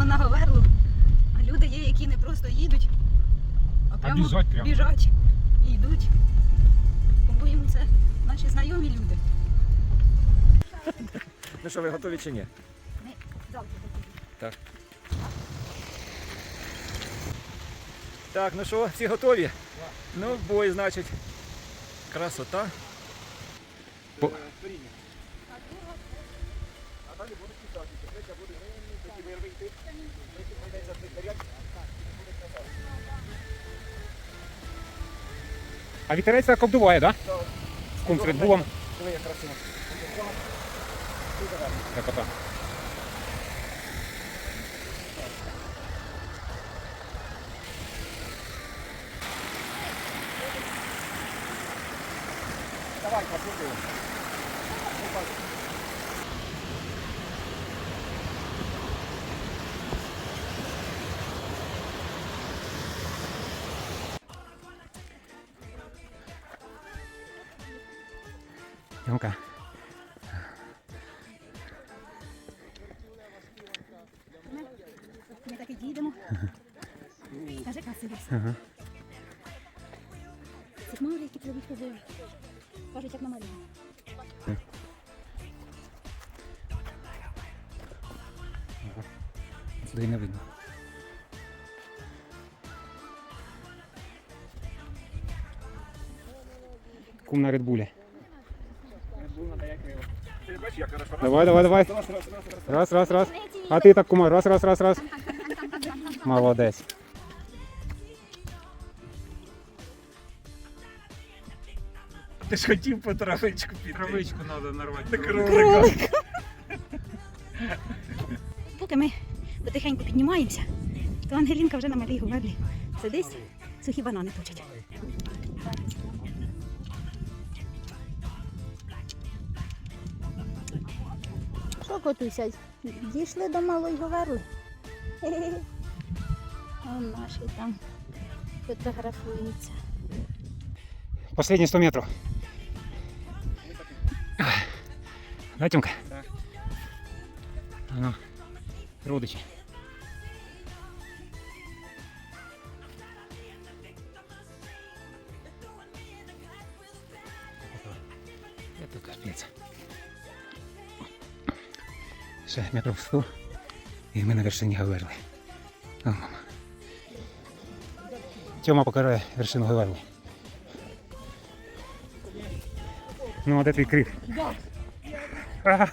їдемо на Говерлу, а люди є, які не просто їдуть, а прямо біжать прямо. біжать і йдуть. По-моєму, це наші знайомі люди. Ну що, ви готові чи ні? Ми завтра такі. Так, ну що, всі готові? Ну, в бой, значить. Красота. По... А вітерець так обдуває, так? Да? З кум Bullом. Красота. Давай, послухай. Ну-ка. Ми так і дійдемо. Скажи, красиво. Ага. Ці хмари, які пливуть по. Кажуть, як на Маріна. Сюди не видно. Кум на Редбулі. Давай, давай, давай. Раз, раз, раз. А ти так, кума, раз, раз, раз, раз. Молодець. Ти ж хотів по травичку піти. Травичку треба нарвати. Кролика. Поки ми потихеньку піднімаємося, то Ангелінка вже на малій говерлі сидить, сухі банани точить. Що котуся? Дійшли до малої говерли. Хе-хе. А наші там фотографуються. Последні 100 метрів. Да, Тімка? Так. А ну, Ще метрів 100 і ми на вершині Гаверли. О. Тьома покарає вершину Гаверли. Ну, а де твій крик? Ага.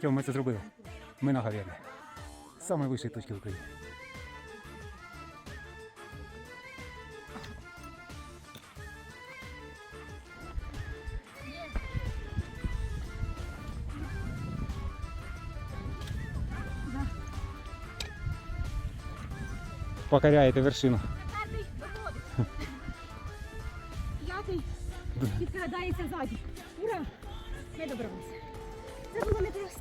Тьом, ми це зробили. Ми на Гавєрі. Саме вищої точки в Україні. Покоряєте вершину. П'ятий підкрадається ззаді. Ура! Ми добралися. Це було непросто.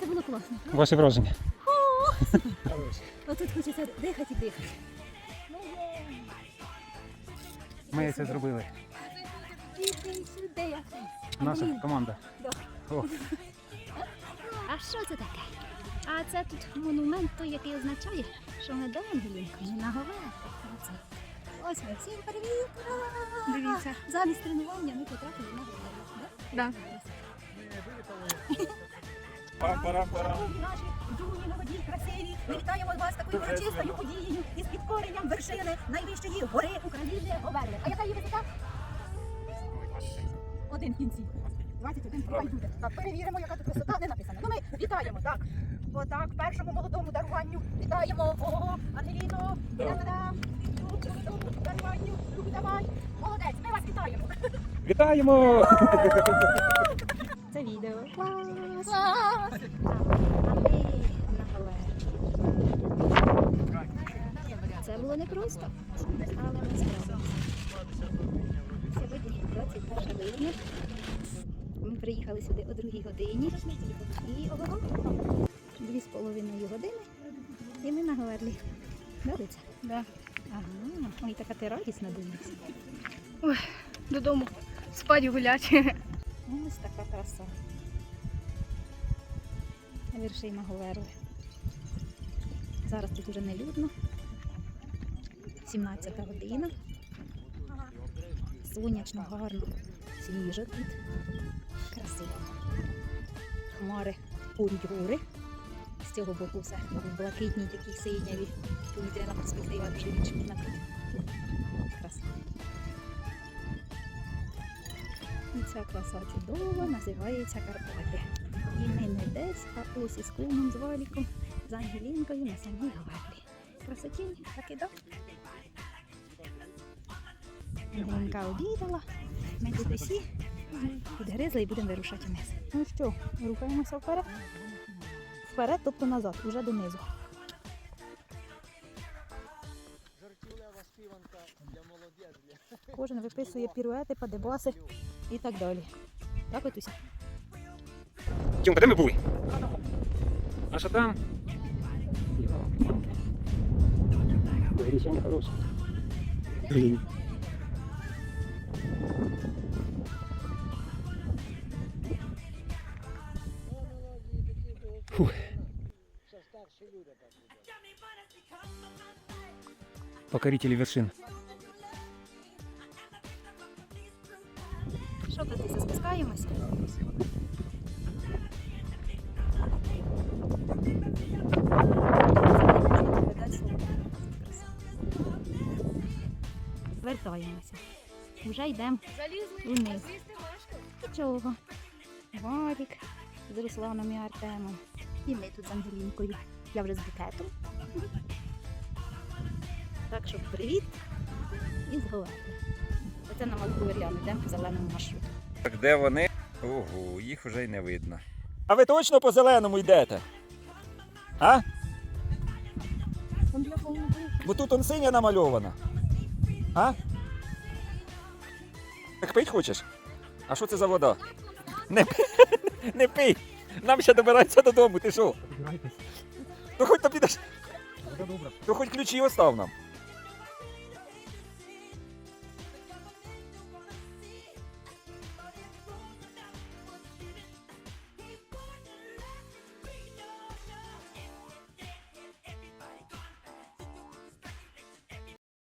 Це було класно. Ваші враження. Отут хочеться дихати і дихати. Ми це зробили. Наша команда. О, А що це таке? А це тут монумент, той, який означає, що ми до Ангелінки, ми на Говерлі. Оце. Ось ми всім привіт! Ура! Дивіться. Замість тренування ми потрапили на Говерлі. Да? Да. Пам-парам-парам. Юні молоді, красиві. Ми вітаємо вас такою урочистою подією із підкоренням вершини найвищої гори України Говерли. А яка її висота? Один в кінці. 21 хай буде. Так, перевіримо, яка тут висота, не написано. Ну ми вітаємо, так. Отак, першому молодому даруванню. Вітаємо. Ого, Ангеліно. Даруванню. Руку давай. Молодець, ми вас вітаємо. Вітаємо! Це відео. Клас! Клас! Це було непросто, але ми справилися. Сьогодні 21 липня. Ми приїхали сюди о 2 годині. І ого, дві з половиною години. І ми на Говерлі. Дивиться? Да. Ага. Ой, така ти радісна дивишся. Додому спать гулять. Ось така краса. Вершина Говерли. Зараз тут уже не людно. 17 година. Сонячно, гарно, свіжо тут. Красиво. Хмари курять. З цього боку все в блакитній такій синяві. Повітряна перспектива більше накрита. Краса. І ця краса чудова називається Карпати. І ми не десь, а ось із кумом, з валіком, з Ангелінкою на самій Гаверлі. Красотінь, так і да. Ангелінка обідала, ми тут усі підгризли і будемо вирушати вниз. Ну що, рухаємося вперед? Вперед, тобто назад, уже донизу. Кожен виписує піруети, падебаси і так далі. Так, от усе. Тьомка, де ми були? А що там? Рішення хороше. Блін. Фух. Покорители вершин. Що тут і спускаємось? Вертаємося. Вже йдемо вниз. Чого? Валік з Русланом і Артемом. І ми тут з Ангелінкою. Я вже з букетом. Так що привіт і зголовки. Оце на Малкуверлян, йдемо по зеленому маршруту. Так де вони? Ого, їх уже й не видно. А ви точно по зеленому йдете? А? Бо тут он синя намальована. А? Так пить хочеш? А що це за вода? Не, не пий! Нам ще добиратися додому, ти що? Ну хоч то підеш. Ну хоч ключі остав нам.